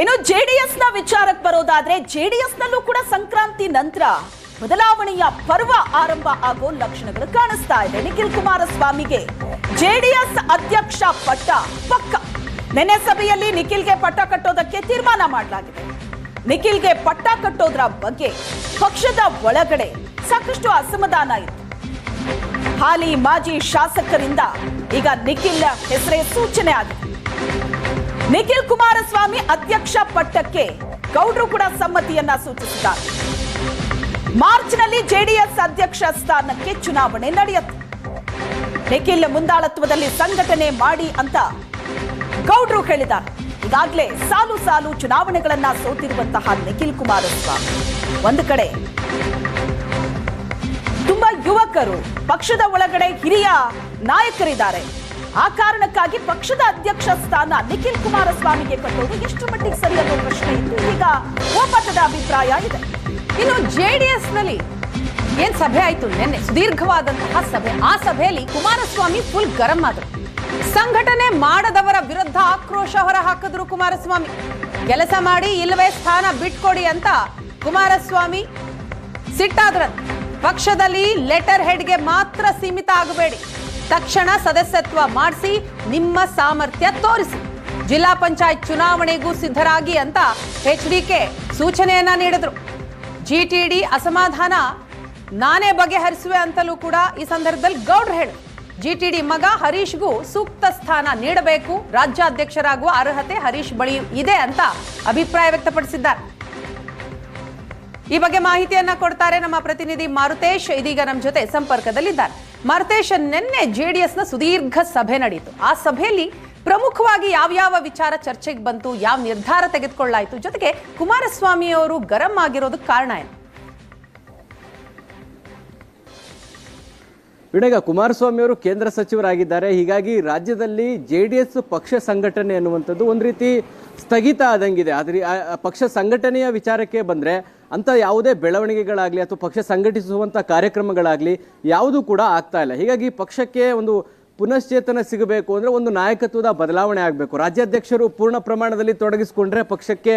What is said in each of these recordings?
ಇನ್ನು ಜೆಡಿಎಸ್ನ ವಿಚಾರಕ್ಕೆ ಬರೋದಾದ್ರೆ ಜೆಡಿಎಸ್ ನಲ್ಲೂ ಕೂಡ ಸಂಕ್ರಾಂತಿ ನಂತರ ಬದಲಾವಣೆಯ ಪರ್ವ ಆರಂಭ ಆಗೋ ಲಕ್ಷಣಗಳು ಕಾಣಿಸ್ತಾ ಇದೆ. ನಿಖಿಲ್ ಕುಮಾರಸ್ವಾಮಿಗೆ ಜೆಡಿಎಸ್ ಅಧ್ಯಕ್ಷ ಪಟ್ಟ ಪಕ್ಕ. ನೆನೆ ಸಭೆಯಲ್ಲಿ ನಿಖಿಲ್ಗೆ ಪಟ್ಟ ಕಟ್ಟೋದಕ್ಕೆ ತೀರ್ಮಾನ ಮಾಡಲಾಗಿದೆ. ನಿಖಿಲ್ಗೆ ಪಟ್ಟ ಕಟ್ಟೋದ್ರ ಬಗ್ಗೆ ಪಕ್ಷದ ಒಳಗಡೆ ಸಾಕಷ್ಟು ಅಸಮಾಧಾನ ಇದೆ ಹಾಲಿ ಮಾಜಿ ಶಾಸಕರಿಂದ ಈಗ ನಿಖಿಲ್ ಹೆಸರೇ ಸೂಚನೆ ಆಗಿದೆ. ನಿಖಿಲ್ ಕುಮಾರಸ್ವಾಮಿ ಅಧ್ಯಕ್ಷ ಪಟ್ಟಕ್ಕೆ ಗೌಡ್ರು ಕೂಡ ಸಮ್ಮತಿಯನ್ನ ಸೂಚಿಸಿದ್ದಾರೆ. ಮಾರ್ಚ್ನಲ್ಲಿ ಜೆಡಿಎಸ್ ಅಧ್ಯಕ್ಷ ಸ್ಥಾನಕ್ಕೆ ಚುನಾವಣೆ ನಡೆಯುತ್ತೆ. ನಿಖಿಲ್ ಮುಂದಾಳತ್ವದಲ್ಲಿ ಸಂಘಟನೆ ಮಾಡಿ ಅಂತ ಗೌಡ್ರು ಹೇಳಿದ್ದಾರೆ. ಈಗಾಗಲೇ ಸಾಲು ಸಾಲು ಚುನಾವಣೆಗಳನ್ನ ಸೋತಿರುವಂತಹ ನಿಖಿಲ್ ಕುಮಾರಸ್ವಾಮಿ. ಒಂದು ಕಡೆ ತುಂಬಾ ಯುವಕರು ಪಕ್ಷದ ಒಳಗಡೆ ಹಿರಿಯ ನಾಯಕರಿದ್ದಾರೆ. ಆ ಕಾರಣಕ್ಕಾಗಿ ಪಕ್ಷದ ಅಧ್ಯಕ್ಷ ಸ್ಥಾನ ನಿಖಿಲ್ ಕುಮಾರಸ್ವಾಮಿಗೆ ಕಟ್ಟೋದು ಎಷ್ಟು ಮಟ್ಟಿಗೆ ಸರಿ ಅನ್ನೋ ಪ್ರಶ್ನೆ ಇತ್ತು. ಈಗ ಒಪ್ಪತದ ಅಭಿಪ್ರಾಯ ಇದೆ. ಇನ್ನು ಜೆಡಿಎಸ್ನಲ್ಲಿ ಏನ್ ಸಭೆ ಆಯ್ತು? ನಿನ್ನೆ ಸುದೀರ್ಘವಾದಂತಹ ಸಭೆ. ಆ ಸಭೆಯಲ್ಲಿ ಕುಮಾರಸ್ವಾಮಿ ಫುಲ್ ಗರಂ ಆದರು. ಸಂಘಟನೆ ಮಾಡದವರ ವಿರುದ್ಧ ಆಕ್ರೋಶ ಹೊರ ಹಾಕಿದ್ರು ಕುಮಾರಸ್ವಾಮಿ. ಕೆಲಸ ಮಾಡಿ ಇಲ್ಲವೇ ಸ್ಥಾನ ಬಿಟ್ಕೊಡಿ ಅಂತ ಕುಮಾರಸ್ವಾಮಿ ಸಿಟ್ಟಾದ್ರ ಪಕ್ಷದಲ್ಲಿ ಲೆಟರ್ ಹೆಡ್ಗೆ ಮಾತ್ರ ಸೀಮಿತ ಆಗಬೇಡಿ. ತಕ್ಷಣ ಸದಸ್ಯತ್ವ ಮಾಡಿಸಿ, ನಿಮ್ಮ ಸಾಮರ್ಥ್ಯ ತೋರಿಸಿ. ಜಿಲ್ಲಾ ಪಂಚಾಯತ್ ಚುನಾವಣೆಗೂ ಸಿದ್ಧರಾಗಿ ಅಂತ ಎಚ್ ಡಿ ಕೆ ಸೂಚನೆಯನ್ನ ನೀಡಿದ್ರು. ಜಿಟಿಡಿ ಅಸಮಾಧಾನ ನಾನೇ ಬಗೆಹರಿಸುವೆ ಅಂತಲೂ ಕೂಡ ಈ ಸಂದರ್ಭದಲ್ಲಿ ಗೌಡ್ರು ಹೇಳು ಜಿಟಿಡಿ ಮಗ ಹರೀಶ್ಗೂ ಸೂಕ್ತ ಸ್ಥಾನ ನೀಡಬೇಕು, ರಾಜ್ಯಾಧ್ಯಕ್ಷರಾಗುವ ಅರ್ಹತೆ ಹರೀಶ್ ಬಳಿ ಇದೆ ಅಂತ ಅಭಿಪ್ರಾಯ ವ್ಯಕ್ತಪಡಿಸಿದ್ದಾರೆ. ಈ ಬಗ್ಗೆ ಮಾಹಿತಿಯನ್ನ ಕೊಡ್ತಾರೆ ನಮ್ಮ ಪ್ರತಿನಿಧಿ ಮಾರುತೇಶ್, ಇದೀಗ ನಮ್ಮ ಜೊತೆ ಸಂಪರ್ಕದಲ್ಲಿದ್ದಾರೆ. ಮಾರುತೇಶ್ ನಿನ್ನೆ ಡಿ ಎಸ್ನ ಸುದೀರ್ಘ ಸಭೆ ನಡೆಯಿತು. ಆ ಸಭೆಯಲ್ಲಿ ಪ್ರಮುಖವಾಗಿ ಯಾವ್ಯಾವ ವಿಚಾರ ಚರ್ಚೆಗೆ ಬಂತು, ಯಾವ ನಿರ್ಧಾರ ತೆಗೆದುಕೊಳ್ಳಾಯಿತು, ಜೊತೆಗೆ ಕುಮಾರಸ್ವಾಮಿ ಅವರು ಗರಂ ಆಗಿರೋದಕ್ಕೆ ಕಾರಣ ಏನು? ವಿಣಗ ಕುಮಾರಸ್ವಾಮಿ ಅವರು ಕೇಂದ್ರ ಸಚಿವರಾಗಿದ್ದಾರೆ. ಹೀಗಾಗಿ ರಾಜ್ಯದಲ್ಲಿ ಜೆ ಡಿ ಎಸ್ ಪಕ್ಷ ಸಂಘಟನೆ ಅನ್ನುವಂಥದ್ದು ಒಂದು ರೀತಿ ಸ್ಥಗಿತ ಆದಂಗಿದೆ. ಆದರೆ ಪಕ್ಷ ಸಂಘಟನೆಯ ವಿಚಾರಕ್ಕೆ ಬಂದ್ರೆ ಅಂತ ಯಾವುದೇ ಬೆಳವಣಿಗೆಗಳಾಗಲಿ ಅಥವಾ ಪಕ್ಷ ಸಂಘಟಿಸುವಂಥ ಕಾರ್ಯಕ್ರಮಗಳಾಗಲಿ ಯಾವುದೂ ಕೂಡ ಆಗ್ತಾ ಇಲ್ಲ. ಹೀಗಾಗಿ ಪಕ್ಷಕ್ಕೆ ಒಂದು ಪುನಶ್ಚೇತನ ಸಿಗಬೇಕು ಅಂದರೆ ಒಂದು ನಾಯಕತ್ವದ ಬದಲಾವಣೆ ಆಗಬೇಕು. ರಾಜ್ಯಾಧ್ಯಕ್ಷರು ಪೂರ್ಣ ಪ್ರಮಾಣದಲ್ಲಿ ತೊಡಗಿಸಿಕೊಂಡ್ರೆ ಪಕ್ಷಕ್ಕೆ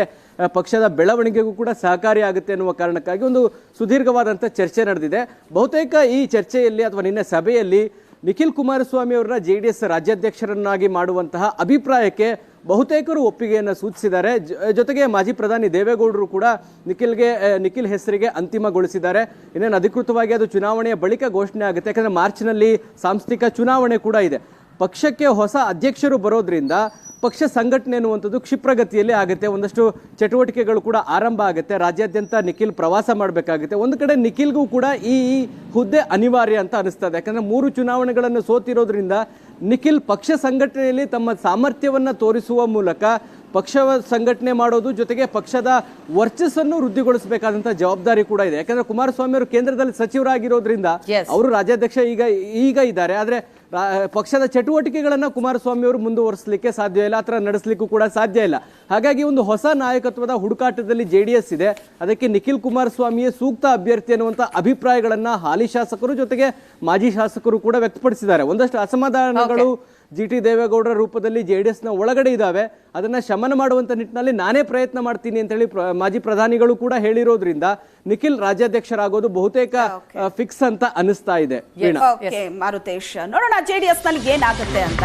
ಪಕ್ಷದ ಬೆಳವಣಿಗೆಗೂ ಕೂಡ ಸಹಕಾರಿಯಾಗುತ್ತೆ ಅನ್ನುವ ಕಾರಣಕ್ಕಾಗಿ ಒಂದು ಸುದೀರ್ಘವಾದಂಥ ಚರ್ಚೆ ನಡೆದಿದೆ. ಬಹುತೇಕ ಈ ಚರ್ಚೆಯಲ್ಲಿ ಅಥವಾ ನಿನ್ನೆ ಸಭೆಯಲ್ಲಿ ನಿಖಿಲ್ ಕುಮಾರಸ್ವಾಮಿ ಅವರನ್ನ ಜೆ ಡಿ ಎಸ್ ರಾಜ್ಯಾಧ್ಯಕ್ಷರನ್ನಾಗಿ ಮಾಡುವಂತಹ ಅಭಿಪ್ರಾಯಕ್ಕೆ ಬಹುತೇಕರು ಒಪ್ಪಿಗೆಯನ್ನು ಸೂಚಿಸಿದ್ದಾರೆ. ಜೊತೆಗೆ ಮಾಜಿ ಪ್ರಧಾನಿ ದೇವೇಗೌಡರು ಕೂಡ ನಿಖಿಲ್ಗೆ ನಿಖಿಲ್ ಹೆಸರಿಗೆ ಅಂತಿಮಗೊಳಿಸಿದ್ದಾರೆ. ಇನ್ನೇನು ಅಧಿಕೃತವಾಗಿ ಅದು ಚುನಾವಣೆಯ ಬಳಿಕ ಘೋಷಣೆ ಆಗುತ್ತೆ. ಯಾಕಂದರೆ ಮಾರ್ಚ್ನಲ್ಲಿ ಸಾಂಸ್ಥಿಕ ಚುನಾವಣೆ ಕೂಡ ಇದೆ. ಪಕ್ಷಕ್ಕೆ ಹೊಸ ಅಧ್ಯಕ್ಷರು ಬರೋದ್ರಿಂದ ಪಕ್ಷ ಸಂಘಟನೆ ಅನ್ನುವಂಥದ್ದು ಕ್ಷಿಪ್ರಗತಿಯಲ್ಲಿ ಆಗುತ್ತೆ. ಒಂದಷ್ಟು ಚಟುವಟಿಕೆಗಳು ಕೂಡ ಆರಂಭ ಆಗುತ್ತೆ. ರಾಜ್ಯಾದ್ಯಂತ ನಿಖಿಲ್ ಪ್ರವಾಸ ಮಾಡಬೇಕಾಗುತ್ತೆ. ಒಂದು ಕಡೆ ನಿಖಿಲ್ಗೂ ಕೂಡ ಈ ಹುದ್ದೆ ಅನಿವಾರ್ಯ ಅಂತ ಅನಿಸ್ತದೆ. ಯಾಕಂದರೆ ಮೂರು ಚುನಾವಣೆಗಳನ್ನು ಸೋತಿರೋದ್ರಿಂದ ನಿಖಿಲ್ ಪಕ್ಷ ಸಂಘಟನೆಯಲ್ಲಿ ತಮ್ಮ ಸಾಮರ್ಥ್ಯವನ್ನು ತೋರಿಸುವ ಮೂಲಕ ಪಕ್ಷ ಸಂಘಟನೆ ಮಾಡೋದು ಜೊತೆಗೆ ಪಕ್ಷದ ವರ್ಚಸ್ಸನ್ನು ವೃದ್ಧಿಗೊಳಿಸಬೇಕಾದಂತ ಜವಾಬ್ದಾರಿ ಕೂಡ ಇದೆ. ಯಾಕಂದ್ರೆ ಕುಮಾರಸ್ವಾಮಿ ಅವರು ಕೇಂದ್ರದಲ್ಲಿ ಸಚಿವರಾಗಿರೋದ್ರಿಂದ ಅವರು ರಾಜ್ಯಾಧ್ಯಕ್ಷ ಈಗ ಈಗ ಇದ್ದಾರೆ. ಆದ್ರೆ ಪಕ್ಷದ ಚಟುವಟಿಕೆಗಳನ್ನು ಕುಮಾರಸ್ವಾಮಿ ಅವರು ಮುಂದುವರಿಸಲಿಕ್ಕೆ ಸಾಧ್ಯ ಇಲ್ಲ, ಆ ಥರ ನಡೆಸಲಿಕ್ಕೂ ಕೂಡ ಸಾಧ್ಯ ಇಲ್ಲ. ಹಾಗಾಗಿ ಒಂದು ಹೊಸ ನಾಯಕತ್ವದ ಹುಡುಕಾಟದಲ್ಲಿ ಜೆಡಿಎಸ್ ಇದೆ. ಅದಕ್ಕೆ ನಿಖಿಲ್ ಕುಮಾರಸ್ವಾಮಿಯೇ ಸೂಕ್ತ ಅಭ್ಯರ್ಥಿ ಅನ್ನುವಂಥ ಅಭಿಪ್ರಾಯಗಳನ್ನು ಹಾಲಿ ಶಾಸಕರು ಜೊತೆಗೆ ಮಾಜಿ ಶಾಸಕರು ಕೂಡ ವ್ಯಕ್ತಪಡಿಸಿದ್ದಾರೆ. ಒಂದಷ್ಟು ಅಸಮಾಧಾನಗಳು ಜಿ ಟಿ ದೇವೇಗೌಡರ ರೂಪದಲ್ಲಿ ಜೆಡಿಎಸ್ನ ಒಳಗಡೆ ಇದ್ದಾವೆ ಅದನ್ನ ಶಮನ ಮಾಡುವಂತ ನಿಟ್ಟಿನಲ್ಲಿ ನಾನೇ ಪ್ರಯತ್ನ ಮಾಡ್ತೀನಿ ಅಂತ ಹೇಳಿ ಮಾಜಿ ಪ್ರಧಾನಿಗಳು ಕೂಡ ಹೇಳಿರೋದ್ರಿಂದ ನಿಖಿಲ್ ರಾಜ್ಯಾಧ್ಯಕ್ಷರಾಗೋದು ಬಹುತೇಕ ಫಿಕ್ಸ್ ಅಂತ ಅನಿಸ್ತಾ ಇದೆ. ಮಾರುತೇಶ್. ನೋಡೋಣ ಜೆಡಿಎಸ್ನಲ್ಲಿ ಏನಾಗುತ್ತೆ ಅಂತ.